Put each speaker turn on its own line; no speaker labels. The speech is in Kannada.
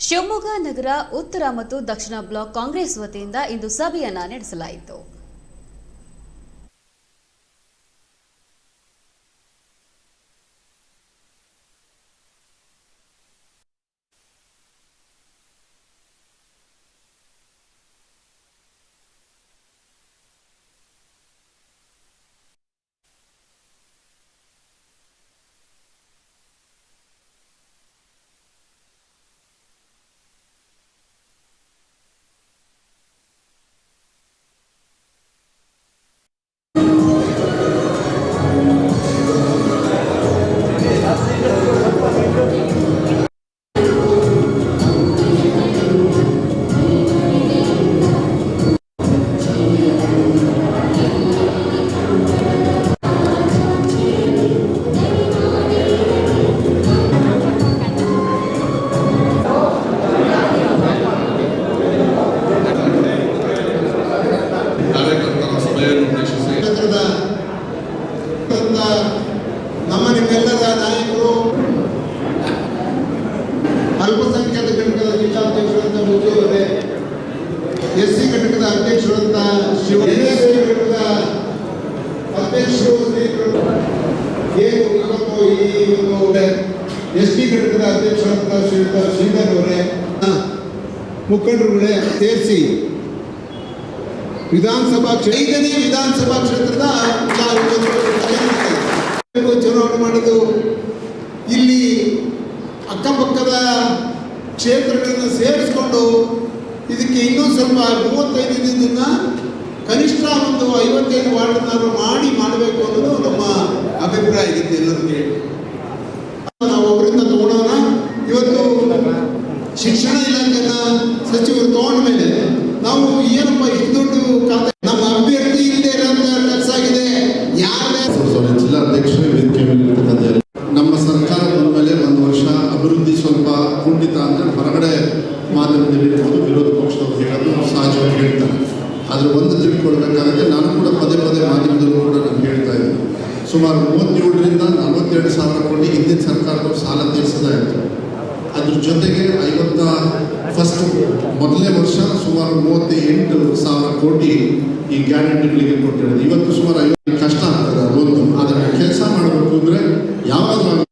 ಶಿವಮೊಗ್ಗ ನಗರ ಉತ್ತರ ಮತ್ತು ದಕ್ಷಿಣ ಬ್ಲಾಕ್ ಕಾಂಗ್ರೆಸ್ ವತಿಯಿಂದ ಇಂದು ಸಭೆಯನ್ನ ನಡೆಸಲಾಯಿತು.
ಎಸ್ ಟಿ ಘಟಕದ ಅಧ್ಯಕ್ಷರಂತ ಶ್ರೀಯುತ ಶ್ರೀಧರ್ ಅವರೇ ಮುಖಂಡರುಗಳೇ, ಸೇರಿಸಿ. ವಿಧಾನಸಭಾ ಐದನೇ ವಿಧಾನಸಭಾ ಕ್ಷೇತ್ರದ ಚುನಾವಣೆ ಮಾಡೋದು ಇಲ್ಲಿ ಅಕ್ಕಪಕ್ಕದ ಕ್ಷೇತ್ರಗಳನ್ನು ಸೇರಿಸ್ಕೊಂಡು ಇದಕ್ಕೆ ಇನ್ನೂ ಸ್ವಲ್ಪ ಮೂವತ್ತೈದು ದಿನದಿಂದ ಕನಿಷ್ಠ ಒಂದು ಐವತ್ತೈದು ವಾರ್ಡ್ನಾದ್ರು ಮಾಡಿ ಮಾಡಬೇಕು ಅನ್ನೋದು ನಮ್ಮ ಅಭಿಪ್ರಾಯ ಇದೆ ಎಲ್ಲರಿಗೆ. ಶಿಕ್ಷಣ ಇಲಾಖೆನ ಸಚಿವರು ತಗೊಂಡ ಮೇಲೆ ನಾವು ಏನಪ್ಪ ಇಷ್ಟು ದೊಡ್ಡ ಖಾತೆ? ನಮ್ಮ ಅಭ್ಯರ್ಥಿ ಇಲ್ಲದೆ ಇರೋಂಥ ಕೆಲಸ ಆಗಿದೆ. ಯಾರೇ
ಜಿಲ್ಲಾ ಜಿಲ್ಲಾಧ್ಯಕ್ಷರು ವೇದಿಕೆ ನಮ್ಮ ಸರ್ಕಾರ ಬಂದ ಮೇಲೆ ಒಂದು ವರ್ಷ ಅಭಿವೃದ್ಧಿ ಸ್ವಲ್ಪ ಕುಂಠಿತ ಅಂತ ಹೊರಗಡೆ ಮಾಧ್ಯಮದಲ್ಲಿ ಇರ್ಬೋದು ವಿರೋಧ ಪಕ್ಷದವರು ಹೇಳೋದು ಸಹಜವಾಗಿ ಹೇಳ್ತಾರೆ. ಆದರೆ ಒಂದು ತಿಳ್ಕೊಳ್ಬೇಕಾಗುತ್ತೆ ನಾನು ಕೂಡ ಪದೇ ಪದೇ ಮಾಧ್ಯಮದಲ್ಲೂ ಕೂಡ ನಾನು ಹೇಳ್ತಾ ಇದ್ದೆ ಸುಮಾರು ಮೂವತ್ತೇಳರಿಂದ ನಲವತ್ತೆರಡು ಸಾವಿರ ಕೋಟಿ ಹಿಂದಿನ ಸರ್ಕಾರದವರು ಸಾಲ ತೀರಿಸದಾಯಿತು ಅದ್ರ ಜೊತೆಗೆ ಮೊದಲನೇ ವರ್ಷ ಸುಮಾರು ಮೂವತ್ತೆಂಟು ಸಾವಿರ ಕೋಟಿ ಈ ಗ್ಯಾರಂಟಿಗಳಿಗೆ ಕೊಟ್ಟಿರೋದು. ಇವತ್ತು ಸುಮಾರು ಐವತ್ತು ಕಷ್ಟ ಆಗ್ತದೆ ಅದೊಂದು ಆದರೆ ಕೆಲಸ ಮಾಡಬೇಕು ಅಂದರೆ ಯಾವಾಗಲೂ